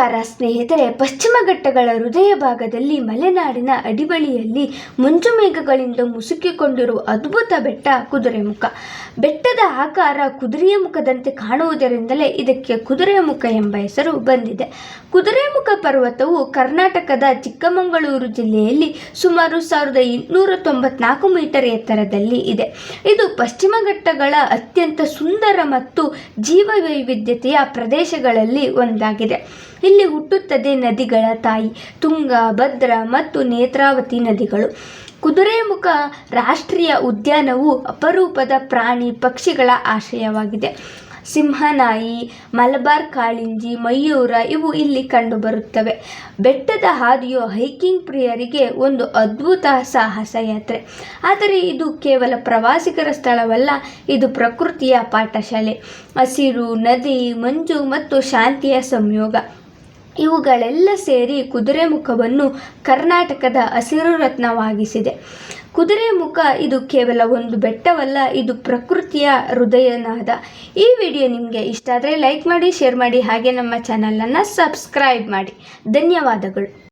ನಮಸ್ಕಾರ ಸ್ನೇಹಿತರೆ, ಪಶ್ಚಿಮ ಘಟ್ಟಗಳ ಹೃದಯ ಭಾಗದಲ್ಲಿ ಮಲೆನಾಡಿನ ಅಡಿಬಳಿಯಲ್ಲಿ ಮಂಜು ಮೇಘಗಳಿಂದ ಮುಸುಕಿಕೊಂಡಿರುವ ಅದ್ಭುತ ಬೆಟ್ಟ ಕುದುರೆಮುಖ. ಬೆಟ್ಟದ ಆಕಾರ ಕುದುರೆಯ ಮುಖದಂತೆ ಕಾಣುವುದರಿಂದಲೇ ಇದಕ್ಕೆ ಕುದುರೆಮುಖ ಎಂಬ ಹೆಸರು ಬಂದಿದೆ. ಕುದುರೆಮುಖ ಪರ್ವತವು ಕರ್ನಾಟಕದ ಚಿಕ್ಕಮಗಳೂರು ಜಿಲ್ಲೆಯಲ್ಲಿ ಸುಮಾರು ಸಾವಿರದ ಇನ್ನೂರ ತೊಂಬತ್ನಾಲ್ಕು ಮೀಟರ್ ಎತ್ತರದಲ್ಲಿ ಇದೆ. ಇದು ಪಶ್ಚಿಮ ಘಟ್ಟಗಳ ಅತ್ಯಂತ ಸುಂದರ ಮತ್ತು ಜೀವ ವೈವಿಧ್ಯತೆಯ ಪ್ರದೇಶಗಳಲ್ಲಿ ಒಂದಾಗಿದೆ. ಇಲ್ಲಿ ಹುಟ್ಟುತ್ತದೆ ನದಿಗಳ ತಾಯಿ, ತುಂಗ, ಭದ್ರ ಮತ್ತು ನೇತ್ರಾವತಿ ನದಿಗಳು. ಕುದುರೆಮುಖ ರಾಷ್ಟ್ರೀಯ ಉದ್ಯಾನವು ಅಪರೂಪದ ಪ್ರಾಣಿ ಪಕ್ಷಿಗಳ ಆಶ್ರಯವಾಗಿದೆ. ಸಿಂಹನಾಯಿ, ಮಲಬಾರ್ ಕಾಳಿಂಜಿ, ಮಯೂರ ಇವು ಇಲ್ಲಿ ಕಂಡುಬರುತ್ತವೆ. ಬೆಟ್ಟದ ಹಾದಿಯು ಹೈಕಿಂಗ್ ಪ್ರಿಯರಿಗೆ ಒಂದು ಅದ್ಭುತ ಸಾಹಸ ಯಾತ್ರೆ. ಆದರೆ ಇದು ಕೇವಲ ಪ್ರವಾಸಿಗರ ಸ್ಥಳವಲ್ಲ, ಇದು ಪ್ರಕೃತಿಯ ಪಾಠಶಾಲೆ. ಹಸಿರು, ನದಿ, ಮಂಜು ಮತ್ತು ಶಾಂತಿಯ ಸಂಯೋಗ. ಇವುಗಳೆಲ್ಲ ಸೇರಿ ಕುದುರೆಮುಖವನ್ನು ಕರ್ನಾಟಕದ ಹಸಿರು ರತ್ನವಾಗಿಸಿದೆ. ಕುದುರೆಮುಖ ಇದು ಕೇವಲ ಒಂದು ಬೆಟ್ಟವಲ್ಲ, ಇದು ಪ್ರಕೃತಿಯ ಹೃದಯನಾದ. ಈ ವಿಡಿಯೋ ನಿಮಗೆ ಇಷ್ಟ ಆದರೆ ಲೈಕ್ ಮಾಡಿ ಶೇರ್ ಮಾಡಿ, ಹಾಗೆ ನಮ್ಮ ಚಾನಲನ್ನು ಸಬ್ಸ್ಕ್ರೈಬ್ ಮಾಡಿ. ಧನ್ಯವಾದಗಳು.